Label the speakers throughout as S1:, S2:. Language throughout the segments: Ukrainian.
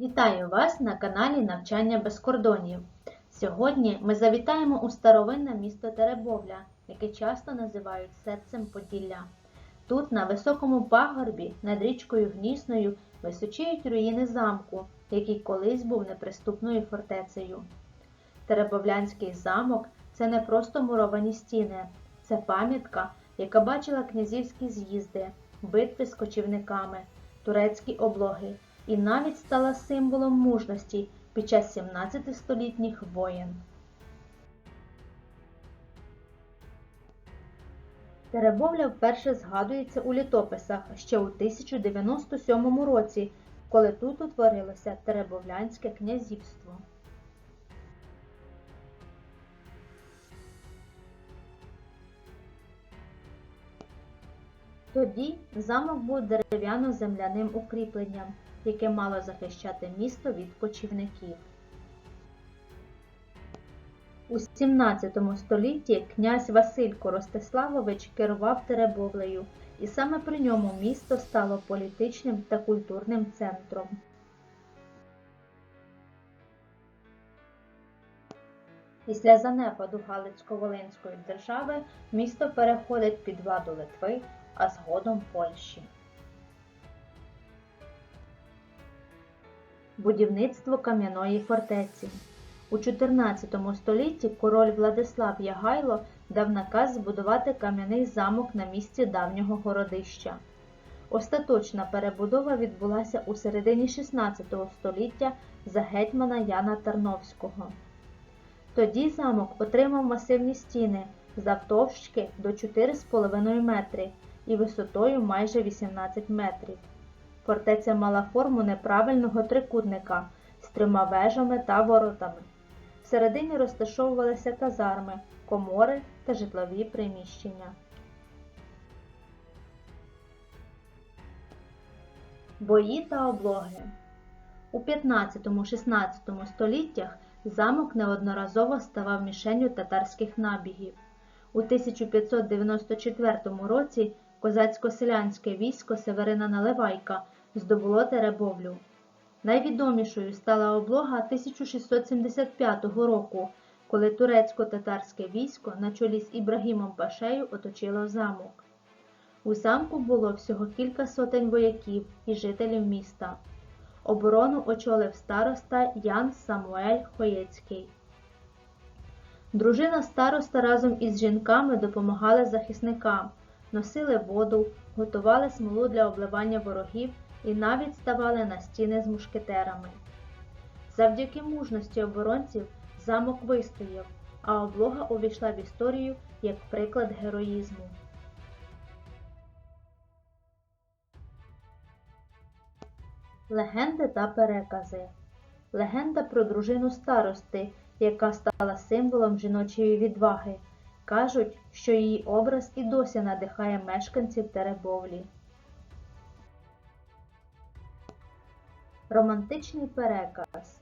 S1: Вітаю вас на каналі Навчання без кордонів. Сьогодні ми завітаємо у старовинне місто Теребовля, яке часто називають серцем Поділля. Тут, на високому пагорбі, над річкою Гнісною, височіють руїни замку, який колись був неприступною фортецею. Теребовлянський замок це не просто муровані стіни, це пам'ятка, яка бачила князівські з'їзди, битви з кочівниками, турецькі облоги і навіть стала символом мужності під час 17-столітніх воєн. Теребовля вперше згадується у літописах ще у 1097 році, коли тут утворилося Теребовлянське князівство. Тоді замок був дерев'яно-земляним укріпленням, яке мало захищати місто від кочівників. У 17 столітті князь Василько Ростиславович керував Теребовлею, і саме при ньому місто стало політичним та культурним центром. Після занепаду Галицько-Волинської держави місто переходить під владу Литви, а згодом Польщі. Будівництво кам'яної фортеці. У 14 столітті король Владислав Ягайло дав наказ збудувати кам'яний замок на місці давнього городища. Остаточна перебудова відбулася у середині 16 століття за гетьмана Яна Тарновського. Тоді замок отримав масивні стіни завтовшки до 4,5 метри і висотою майже 18 метрів. Фортеця мала форму неправильного трикутника з трьома вежами та воротами. Всередині розташовувалися казарми, комори та житлові приміщення. Бої та облоги У 15-16 століттях замок неодноразово ставав мішенню татарських набігів. У 1594 році козацько-селянське військо Северина Наливайка здобуло Теребовлю. Найвідомішою стала облога 1675 року, коли турецько-татарське військо на чолі з Ібрагімом Пашею оточило замок. У замку було всього кілька сотень вояків і жителів міста. Оборону очолив староста Ян Самуель Хоєцький. Дружина староста разом із жінками допомагали захисникам, носили воду, готували смолу для обливання ворогів і навіть ставали на стіни з мушкетерами. Завдяки мужності оборонців замок вистояв, а облога увійшла в історію як приклад героїзму. Легенди та перекази Легенда про дружину старости, яка стала символом жіночої відваги. Кажуть, що її образ і досі надихає мешканців Теребовлі. Романтичний переказ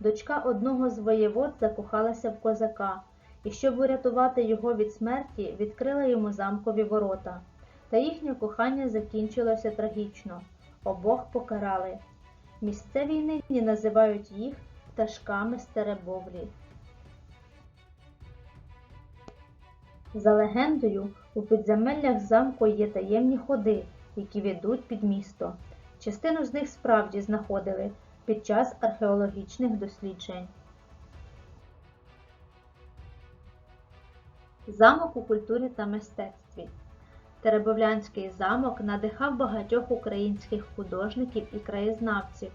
S1: Дочка одного з воєвод закохалася в козака, і щоб урятувати його від смерті, відкрила йому замкові ворота. Та їхнє кохання закінчилося трагічно. Обох покарали. Місцеві нині називають їх пташками з Теребовлі. За легендою, у підземеллях замку є таємні ходи, які ведуть під місто. Частину з них справді знаходили під час археологічних досліджень. Замок у культурі та мистецтві. Теребовлянський замок надихав багатьох українських художників і краєзнавців.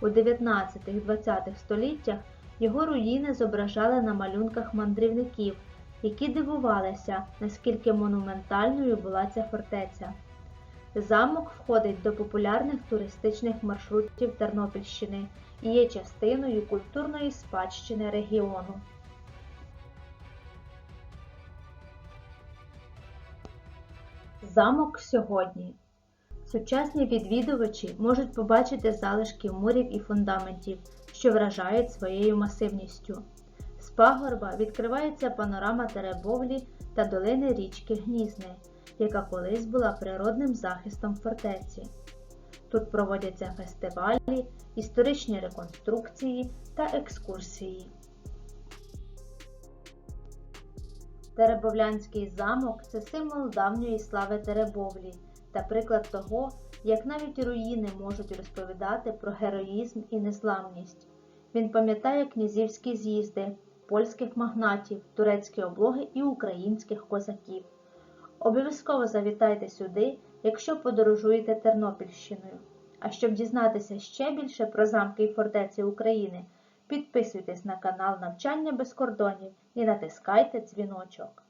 S1: У 19-20 століттях його руїни зображали на малюнках мандрівників, які дивувалися, наскільки монументальною була ця фортеця. Замок входить до популярних туристичних маршрутів Тернопільщини і є частиною культурної спадщини регіону. Замок сьогодні. Сучасні відвідувачі можуть побачити залишки мурів і фундаментів, що вражають своєю масивністю. Пагорба відкривається панорама Теребовлі та долини річки Гнізни, яка колись була природним захистом фортеці. Тут проводяться фестивалі, історичні реконструкції та екскурсії. Теребовлянський замок це символ давньої слави Теребовлі та приклад того, як навіть руїни можуть розповідати про героїзм і незламність. Він пам'ятає князівські з'їзди, польських магнатів, турецькі облоги і українських козаків. Обов'язково завітайте сюди, якщо подорожуєте Тернопільщиною. А щоб дізнатися ще більше про замки і фортеці України, підписуйтесь на канал Навчання без кордонів і натискайте дзвіночок.